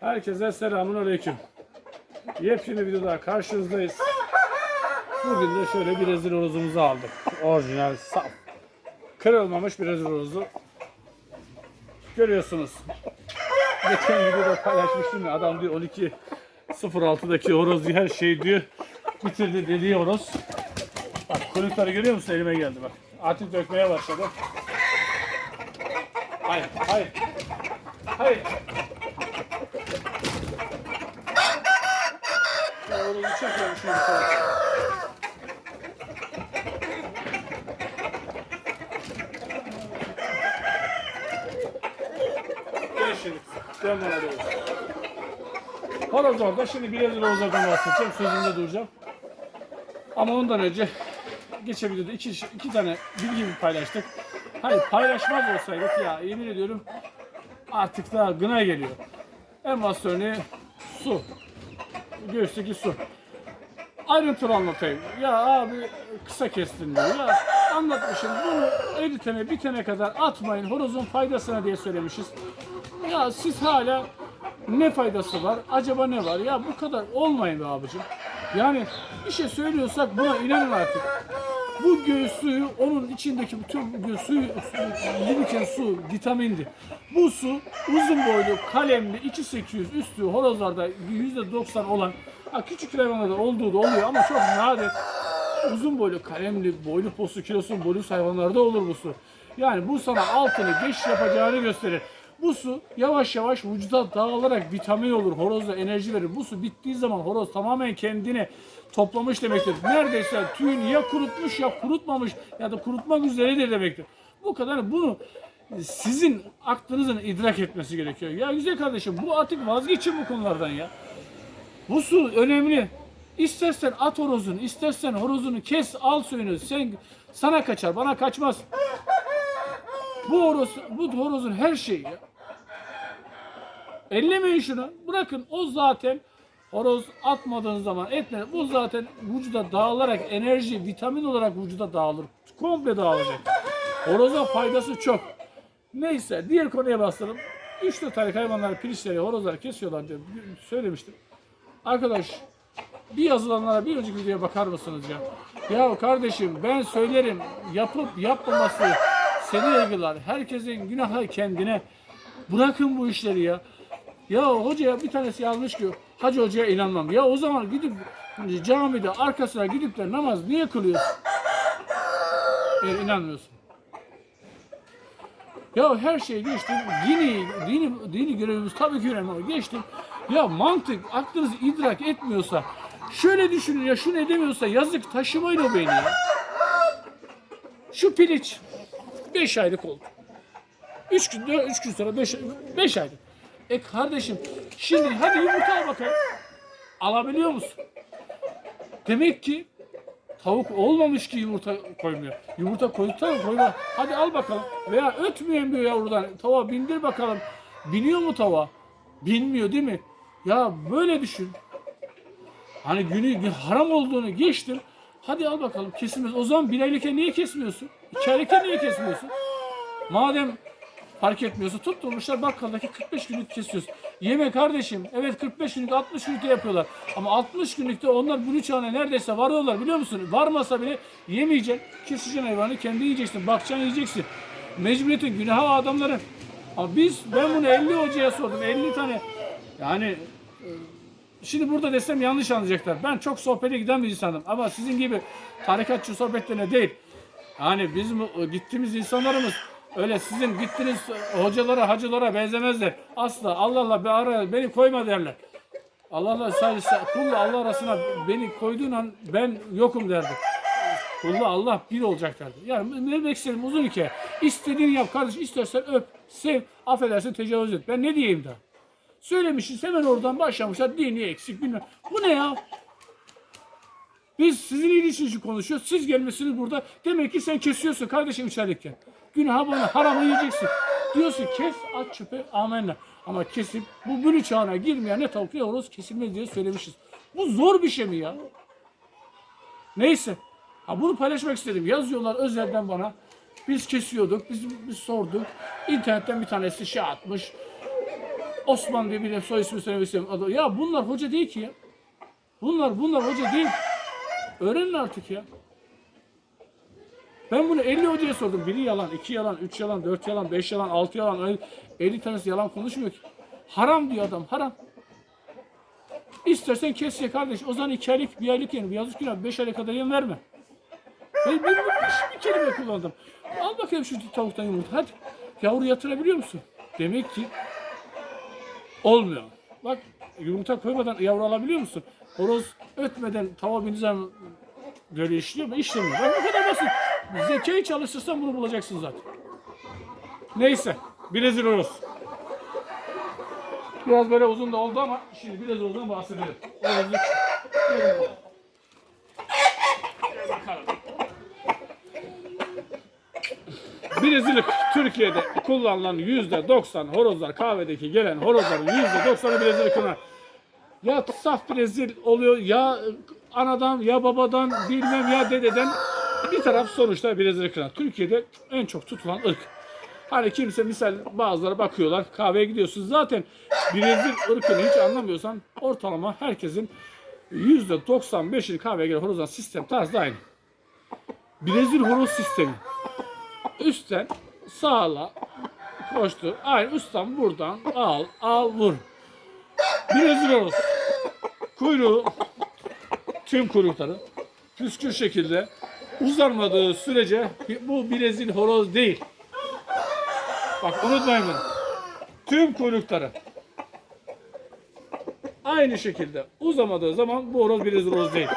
Herkese selamun aleyküm. Yepyeni videoda karşınızdayız. Bugün de şöyle bir rezil horozumuzu aldık. Orijinal, saf. Kırılmamış bir rezil horozu. Görüyorsunuz. Geçen videoda paylaşmıştım ya adam diyor 12 06'daki horoz her şey diyor. Bitirdi dediği horoz. Bak kuyrukları görüyor musun? Elime geldi bak. Artık dökmeye başladı. Hayır, hayır. Hayır. Ya horozu şimdi sonra. Gel şimdi. Dön bana doğru. Horoz orada. Şimdi biraz horozlardan bahsedeceğim. Sözümde duracağım. Ama ondan önce geçen videoda iki, iki tane bilgi paylaştık. Hayır paylaşmaz olsaydık ya yemin ediyorum artık daha gına geliyor. En basit örneği su. Göğüsteki su. Ayrıntılı anlatayım. Ya abi kısa kestin diyor. Ya anlatmışım bunu editene bitene kadar atmayın horozun faydasına diye söylemişiz. Ya siz hala ne faydası var? Acaba ne var? Ya bu kadar olmayın be abicim. Yani bir şey söylüyorsak buna inanın artık. Bu göğüs suyu onun içindeki bütün göğüs suyu biriken su vitamindi. Bu su uzun boylu kalemli 2800 üstü horozlarda %90 olan ha, küçük hayvanlarda olduğu da oluyor ama çok nadir uzun boylu kalemli boylu postu kilosun boylu hayvanlarda olur bu su. Yani bu sana altını geç yapacağını gösterir. Bu su yavaş yavaş vücuda dağılarak vitamin olur, horoza enerji verir. Bu su bittiği zaman horoz tamamen kendini toplamış demektir. Neredeyse tüyünü ya kurutmuş ya kurutmamış ya da kurutmak üzeredir demektir. Bu kadar bunu sizin aklınızın idrak etmesi gerekiyor. Ya güzel kardeşim bu artık vazgeçin bu konulardan ya. Bu su önemli. İstersen at horozunu, istersen horozunu kes, al suyunu. Sen sana kaçar, bana kaçmaz. Bu horoz, bu horozun her şeyi ya. Ellemeyin şunu. Bırakın o zaten horoz atmadığınız zaman etme. Bu zaten vücuda dağılarak enerji, vitamin olarak vücuda dağılır. Komple dağılacak. Horoza faydası çok. Neyse diğer konuya bastıralım. 3-4 tane hayvanlar, pirinçleri, horozları kesiyorlar diye söylemiştim. Arkadaş bir yazılanlara bir önceki videoya bakar mısınız ya? Ya kardeşim ben söylerim yapıp yapmaması seni ilgiler. Herkesin günahı kendine. Bırakın bu işleri ya. Ya hocaya bir tanesi yazmış ki hacı hocaya inanmam. Ya o zaman gidip camide arkasına gidip de namaz niye kılıyorsun? Eğer inanmıyorsun. Ya her şeyi geçtim. Dini, dini, dini görevimiz tabii ki önemli geçtim. Ya mantık aklınız idrak etmiyorsa şöyle düşünün ya şunu edemiyorsa yazık taşımayın o beni ya. Şu piliç 5 aylık oldu. 3 gün, 3 gün sonra 5 5 aylık. E kardeşim şimdi hadi yumurta al bakalım. Alabiliyor musun? Demek ki tavuk olmamış ki yumurta koymuyor. Yumurta koyduktan koyma. Hadi al bakalım. Veya ötmeyen bir yavrudan tava bindir bakalım. Biniyor mu tava? Binmiyor değil mi? Ya böyle düşün. Hani günü haram olduğunu geçtim. Hadi al bakalım kesilmez. O zaman bir aylıkken niye kesmiyorsun? İki aylıkken niye kesmiyorsun? Madem fark etmiyorsa tutturmuşlar bakkaldaki 45 günlük kesiyoruz. Yeme kardeşim. Evet 45 günlük 60 günlükte yapıyorlar. Ama 60 günlükte onlar bunu çağına neredeyse varıyorlar biliyor musun? Varmasa bile yemeyeceksin. Keseceksin hayvanı kendi yiyeceksin. Bakacaksın yiyeceksin. Mecburiyetin günahı adamların. Ama biz ben bunu 50 hocaya sordum. 50 tane yani Şimdi burada desem yanlış anlayacaklar. Ben çok sohbete giden bir insanım. Ama sizin gibi tarikatçı sohbetlerine değil. Yani bizim o gittiğimiz insanlarımız öyle sizin gittiğiniz hocalara, hacılara benzemezler. Asla Allah Allah bir ara beni koyma derler. Allah Allah sadece kulla Allah arasına beni koyduğun an ben yokum derdi. Kulla Allah bir olacak derdi. Yani ne demek istedim uzun hikaye. İstediğini yap kardeş. istersen öp, sev, affedersin tecavüz et. Ben ne diyeyim daha? Söylemişiz hemen oradan başlamışlar. Dini eksik bilmem. Bu ne ya? Biz sizin iyiliğiniz konuşuyoruz. Siz gelmişsiniz burada. Demek ki sen kesiyorsun kardeşim içerideyken. Günahı bana haramı yiyeceksin. Diyorsun kes at çöpe amenna. Ama kesip bu bülü çağına girmeyen ne tavuk ne horoz kesilmez diye söylemişiz. Bu zor bir şey mi ya? Neyse. Ha bunu paylaşmak istedim. Yazıyorlar özelden bana. Biz kesiyorduk, biz, biz sorduk. İnternetten bir tanesi şey atmış. Osman diye bir de soy ismi söylemek istiyorum. Ya bunlar hoca değil ki ya. Bunlar bunlar hoca değil. Öğrenin artık ya. Ben bunu 50 hocaya sordum. Biri yalan, iki yalan, üç yalan, dört yalan, beş yalan, altı yalan. öyle 50 tanesi yalan konuşmuyor ki. Haram diyor adam, haram. İstersen kes ye kardeş. O zaman iki aylık, bir aylık bir yazık günah, beş aylık kadar yem verme. Ben bir, bir, bir kelime kullandım. Al bakayım şu tavuktan yumurta. Hadi. Yavru yatırabiliyor musun? Demek ki olmuyor. Bak yumurta koymadan yavru alabiliyor musun? Horoz ötmeden tava bir böyle işliyor mu? İşlemiyor. Bak bu kadar basit. Zekayı çalıştırsan bunu bulacaksın zaten. Neyse. Brezil horoz. Biraz böyle uzun da oldu ama şimdi biraz uzun bahsedelim. Horozluk. Gelin bakalım. Gel bakalım. Brezilya Türkiye'de kullanılan yüzde 90 horozlar kahvedeki gelen horozların yüzde 90'ı Brezilya kına. Ya saf Brezil oluyor ya anadan ya babadan bilmem ya dededen bir taraf sonuçta Brezilya kına. Türkiye'de en çok tutulan ırk. Hani kimse misal bazıları bakıyorlar kahveye gidiyorsunuz zaten Brezil ırkını hiç anlamıyorsan ortalama herkesin yüzde 95'i kahveye gelen horozdan sistem tarzı aynı. Brezil horoz sistemi üstten sağla koştur. Aynı üstten buradan al al vur. Brezil horoz. Kuyruğu tüm kuyrukları püskül şekilde uzanmadığı sürece bu Brezil horoz değil. Bak unutmayın bunu. Tüm kuyrukları aynı şekilde uzamadığı zaman bu horoz Brezil horoz değil.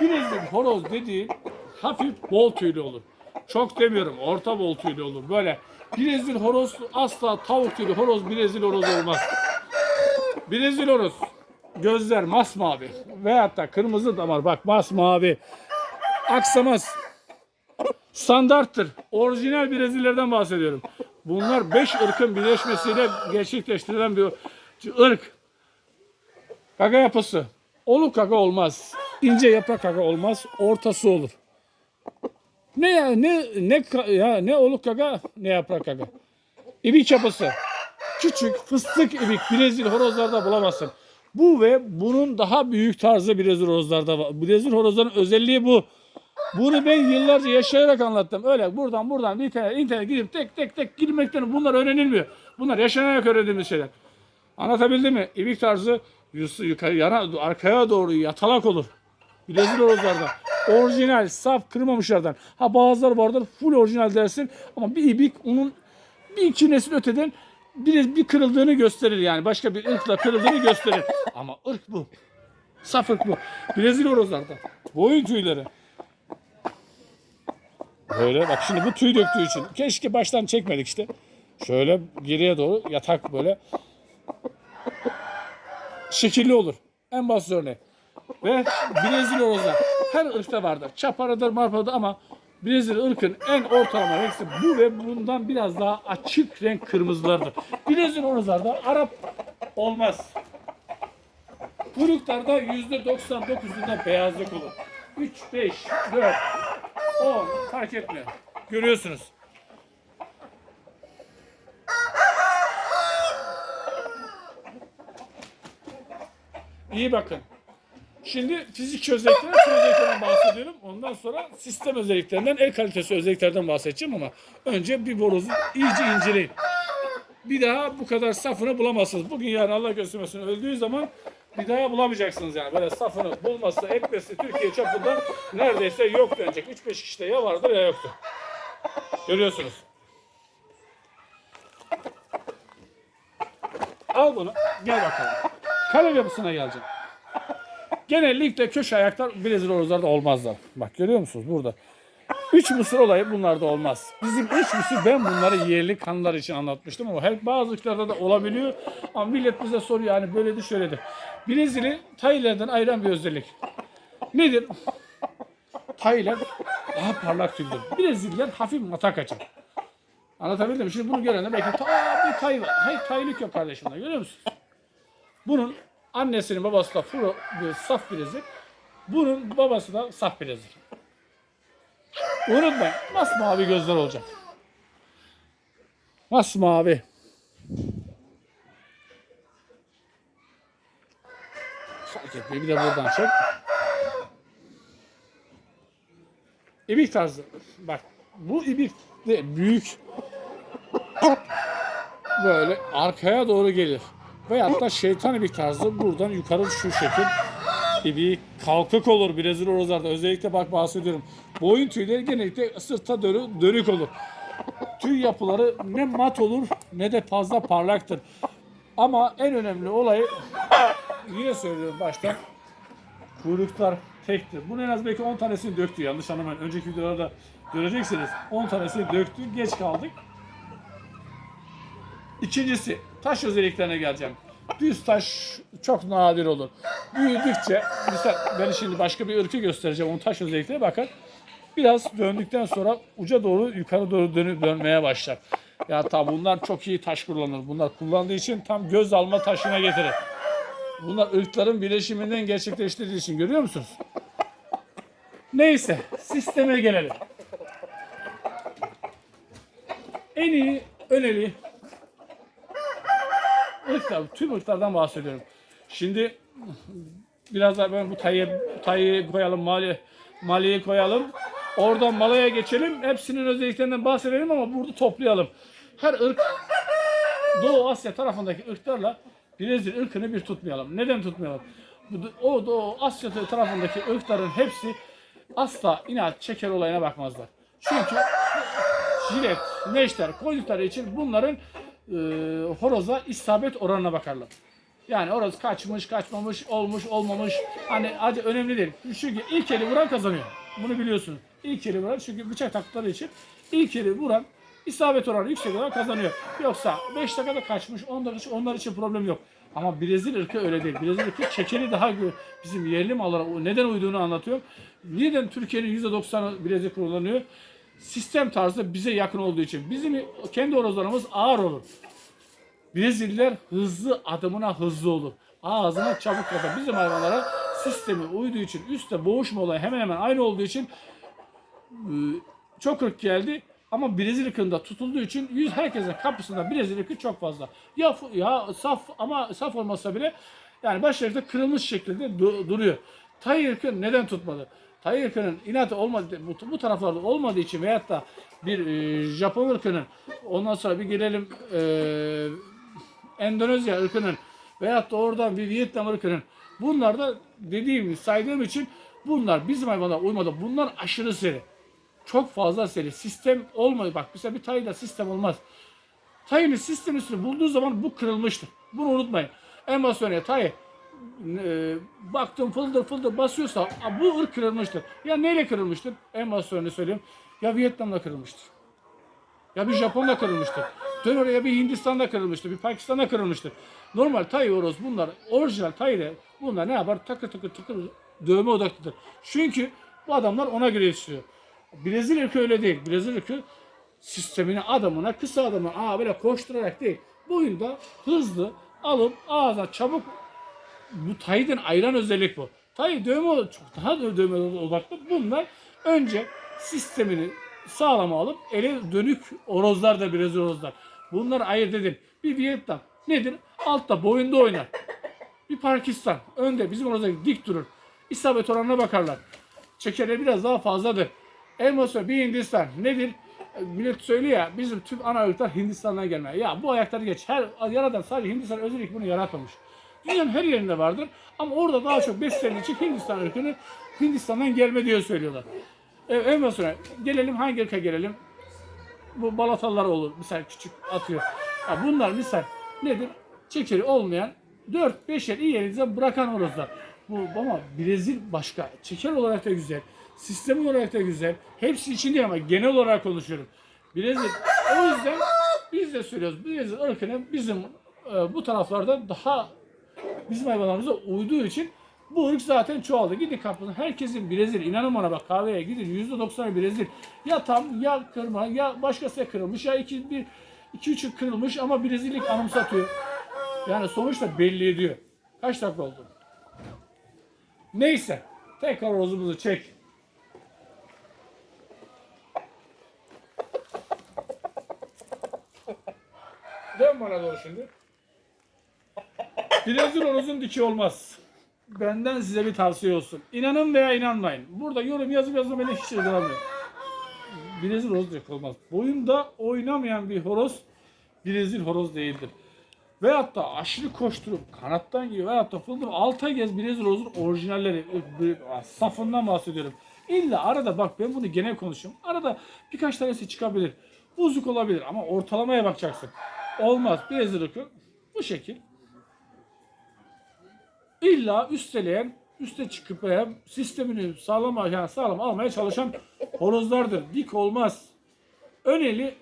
Brezil horoz dediği hafif bol tüylü olur. Çok demiyorum orta bol tüylü olur. Böyle Brezil horoz asla tavuk tüylü horoz Brezil horoz olmaz. Brezil horoz gözler masmavi veyahut da kırmızı damar bak masmavi aksamaz standarttır. Orijinal Brezillerden bahsediyorum. Bunlar 5 ırkın birleşmesiyle gerçekleştirilen bir ırk. Kaka yapısı. Oluk kaka olmaz. İnce yaprak kaka olmaz. Ortası olur. Ne ya ne ne ya ne oluk kaka ne yaprak kaka. İbik yapısı. Küçük fıstık ibik Brezil horozlarda bulamazsın. Bu ve bunun daha büyük tarzı Brezil horozlarda var. Brezil horozların özelliği bu. Bunu ben yıllarca yaşayarak anlattım. Öyle buradan buradan internet, internet gidip tek tek tek girmekten bunlar öğrenilmiyor. Bunlar yaşanarak öğrendiğimiz şeyler. Anlatabildim mi? İbik tarzı yukarı yana arkaya doğru yatalak olur. Brezil horozlarda. Orijinal, saf, kırmamışlardan. Ha bazıları vardır full orijinal dersin ama bir ibik onun bir iki nesil öteden bir, bir kırıldığını gösterir yani. Başka bir ırkla kırıldığını gösterir. Ama ırk bu. Saf ırk bu. Brezil horozlarda. Boyun tüyleri. Böyle bak şimdi bu tüy döktüğü için. Keşke baştan çekmedik işte. Şöyle geriye doğru yatak böyle. Şekilli olur. En basit örneği. Ve Brezilya horozlar. Her ırkta vardır. Çaparadır, marparadır ama Brezilya ırkın en ortalama renksi bu ve bundan biraz daha açık renk kırmızılardır. Brezilya horozlarda Arap olmaz. Kuyruklarda %99'unda beyazlık olur. 3, 5, 4, 10 fark etmiyor. Görüyorsunuz. İyi bakın. Şimdi fizik özelliklerden, tüm özelliklerden bahsediyorum. Ondan sonra sistem özelliklerinden, el kalitesi özelliklerden bahsedeceğim ama önce bir boruzu iyice inceleyin. Bir daha bu kadar safını bulamazsınız. Bugün yani Allah göstermesin öldüğü zaman bir daha bulamayacaksınız yani. Böyle safını bulması, etmesi Türkiye çapında neredeyse yok denecek. 3-5 kişide ya vardır ya yoktur. Görüyorsunuz. Al bunu. Gel bakalım. Kalem yapısına geleceğim. Genellikle köşe ayaklar Brezilya horozlarda olmazlar. Bak görüyor musunuz burada? Üç mısır olayı bunlarda olmaz. Bizim üç mısır ben bunları yerli kanlar için anlatmıştım ama her bazı ülkelerde de olabiliyor. Ama millet bize soruyor yani böyle de şöyle de. Brezilya Taylardan ayıran bir özellik. Nedir? Taylar daha parlak tüylüdür. Brezilya hafif matak açar. Anlatabildim mi? Şimdi bunu görenler belki ta bir tay var. Hayır taylık yok kardeşim. burada, Görüyor musunuz? Bunun annesinin babası da furo, bir saf bilezik. Bunun babası da saf bilezik. Unutmayın. Masmavi gözler olacak. Masmavi. Fark etmiyor. Bir de buradan çek. İbik tarzı. Bak bu ibik de büyük böyle arkaya doğru gelir. Veyahut da şeytan ibik tarzı buradan yukarı şu şekil ibik kalkık olur Brezilya horozlarda. Özellikle bak bahsediyorum. Boyun tüyleri genellikle sırta dönü, dönük olur. Tüy yapıları ne mat olur ne de fazla parlaktır. Ama en önemli olayı yine söylüyorum baştan kuyruklar tektir. Bunu en az belki 10 tanesini döktü yanlış anlamayın. Önceki videolarda göreceksiniz. 10 tanesini döktü. Geç kaldık. İkincisi taş özelliklerine geleceğim. Düz taş çok nadir olur. Büyüdükçe mesela ben şimdi başka bir ırkı göstereceğim. Onun taş özelliklerine bakın. Biraz döndükten sonra uca doğru yukarı doğru dönüp dönmeye başlar. Ya tabi bunlar çok iyi taş kullanır. Bunlar kullandığı için tam göz alma taşına getirir. Bunlar ırkların birleşiminden gerçekleştirdiği için görüyor musunuz? Neyse sisteme gelelim. En iyi öneli ırklar, tüm ırklardan bahsediyorum. Şimdi biraz daha ben bu tayı, tayı koyalım, mali, maliyi koyalım. Oradan malaya geçelim. Hepsinin özelliklerinden bahsedelim ama burada toplayalım. Her ırk Doğu Asya tarafındaki ırklarla Brezilya ırkını bir tutmayalım. Neden tutmayalım? O Doğu Asya tarafındaki ırkların hepsi asla inat çeker olayına bakmazlar. Çünkü jilet, neşter koydukları için bunların e, horoza isabet oranına bakarlar. Yani horoz kaçmış, kaçmamış, olmuş, olmamış. Hani hadi önemli değil. Çünkü ilk eli vuran kazanıyor. Bunu biliyorsunuz. İlk eli vuran çünkü bıçak taktıkları için ilk eli vuran isabet oranı yüksek olan kazanıyor. Yoksa 5 dakikada kaçmış onlar için, onlar için problem yok. Ama Brezilya ırkı öyle değil. Brezilya ırkı çekeri daha bizim yerli mallara neden uyduğunu anlatıyorum. Neden Türkiye'nin %90'ı Brezilya kullanıyor? Sistem tarzı bize yakın olduğu için. Bizim kendi horozlarımız ağır olur. Brezilyalılar hızlı adımına hızlı olur. Ağzına çabuk kapar. Bizim hayvanlara sistemi uyduğu için üstte boğuşma olayı hemen hemen aynı olduğu için e, çok ırk geldi. Ama Brezilya ırkında tutulduğu için yüz herkesin kapısında Brezilya ırkı çok fazla. Ya, ya saf ama saf olmasa bile yani başlarında kırılmış şekilde du- duruyor. Tay ırkı neden tutmadı? Tay ırkının inatı olmadı, bu, bu taraflarda olmadığı için veyahut da bir e, Japon ırkının ondan sonra bir gelelim e, Endonezya ırkının veyahut da oradan bir Vietnam ırkının bunlar da dediğim saydığım için bunlar bizim hayvanlara uymadı. Bunlar aşırı seri. Çok fazla seri. Sistem olmadı. Bak mesela bir tayda sistem olmaz. Tayının sistem üstünü bulduğu zaman bu kırılmıştır. Bunu unutmayın. En basit örneği tay e, baktım fıldır fıldır basıyorsa a, bu ırk kırılmıştır. Ya neyle kırılmıştır? En basit örneği söyleyeyim. Ya Vietnam'la kırılmıştır. Ya bir Japon'da kırılmıştır. Dön oraya bir Hindistan'da kırılmıştır. Bir Pakistan'da kırılmıştır. Normal Tay horoz bunlar orijinal Tay ile bunlar ne yapar? Takır takır takır dövme odaklıdır. Çünkü bu adamlar ona göre yetiştiriyor. Brezilya ırkı öyle değil. Brezilya ırkı sistemine adamına kısa adamına aa böyle koşturarak değil. Boyunda hızlı alıp ağza çabuk bu Tay'den ayıran özellik bu. Tay dövme çok daha da dövme odaklı. Bunlar önce sistemini sağlama alıp ele dönük orozlar da biraz orozlar. Bunları ayırt edin. Bir Vietnam nedir? Altta boyunda oynar. Bir Pakistan önde bizim orada dik durur. İsabet oranına bakarlar. Çekerleri biraz daha fazladır. En bir Hindistan nedir? Millet söylüyor ya bizim tüm ana ırklar Hindistan'dan gelme. Ya bu ayakları geç. Her yaradan sadece Hindistan özellikle bunu yaratmamış. Dünyanın her yerinde vardır. Ama orada daha çok beslendiği için Hindistan ırkını Hindistan'dan gelme diye söylüyorlar. E, en sonra gelelim hangi ırka gelelim? Bu balatalar olur. Misal küçük atıyor. Ya bunlar misal nedir? Çekeri olmayan 4-5'er iyi elinizden bırakan horozlar. Bu ama Brezil başka. Çeker olarak da güzel. Sistem olarak da güzel. Hepsi için değil ama genel olarak konuşuyorum. Brezil. O yüzden biz de söylüyoruz. Brezil ırkını bizim e, bu taraflarda daha bizim hayvanlarımıza uyduğu için bu ırk zaten çoğaldı. Gidin kapının herkesin Brezil inanın bana bak kahveye gidin %90'ı Brezil. Ya tam ya kırma ya başkası kırılmış ya iki bir iki üç kırılmış ama Brezillik anımsatıyor. Yani sonuçta belli ediyor. Kaç dakika oldu? Neyse. Tekrar rozumuzu çek. Dön bana doğru şimdi. Horozun diki olmaz. benden size bir tavsiye olsun. İnanın veya inanmayın. Burada yorum yazıp yazmamaya hiç ilgilenmiyor. Brezil horoz direkt olmaz. Boyunda oynamayan bir horoz Brezil horoz değildir. Veyahut da aşırı koşturup kanattan gibi veyahut da fıldır alta gez Brezil horozun orijinalleri safından bahsediyorum. İlla arada bak ben bunu genel konuşuyorum. Arada birkaç tanesi çıkabilir. Bozuk olabilir ama ortalamaya bakacaksın. Olmaz. Brezil bu şekil. İlla üsteleyen, üste çıkıp veya sistemini sağlam, yani sağlam almaya çalışan horozlardır. Dik olmaz. Öneli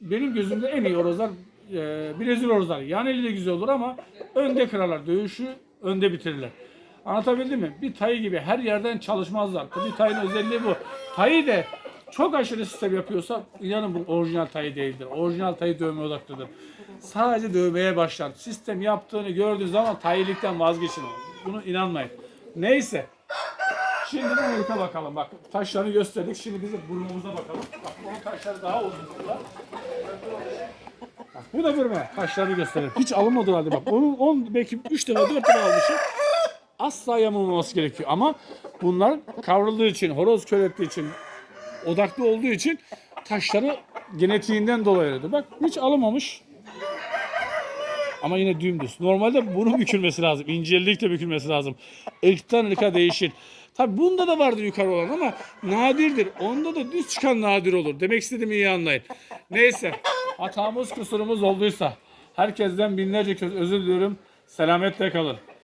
benim gözümde en iyi horozlar e, Brezilya horozları. Yan eli de güzel olur ama önde kırarlar. Dövüşü önde bitirirler. Anlatabildim mi? Bir tayı gibi her yerden çalışmazlar. Bir tayın özelliği bu. Tayı de çok aşırı sistem yapıyorsa inanın bu orijinal tayı değildir. Orijinal tayı dövme odaklıdır. Sadece dövmeye başlar. Sistem yaptığını gördüğü zaman tayilikten vazgeçin. Bunu inanmayın. Neyse. Şimdi bu ırka bakalım. Bak taşlarını gösterdik. Şimdi biz de burnumuza bakalım. Bak onun taşları daha uzun. Bak bu da bürme. Taşlarını gösterelim. Hiç alınmadı halde bak. Onun 10 belki 3 defa 4 defa almışım. Asla yamulmaması gerekiyor. Ama bunlar kavrulduğu için, horoz kör ettiği için, odaklı olduğu için taşları genetiğinden dolayı. Bak hiç alınmamış. Ama yine dümdüz. Normalde bunun bükülmesi lazım. İncelikle bükülmesi lazım. Irktan ırka değişir. Tabi bunda da vardır yukarı olan ama nadirdir. Onda da düz çıkan nadir olur. Demek istediğimi iyi anlayın. Neyse. Hatamız kusurumuz olduysa herkesten binlerce kez özür diliyorum. Selametle kalın.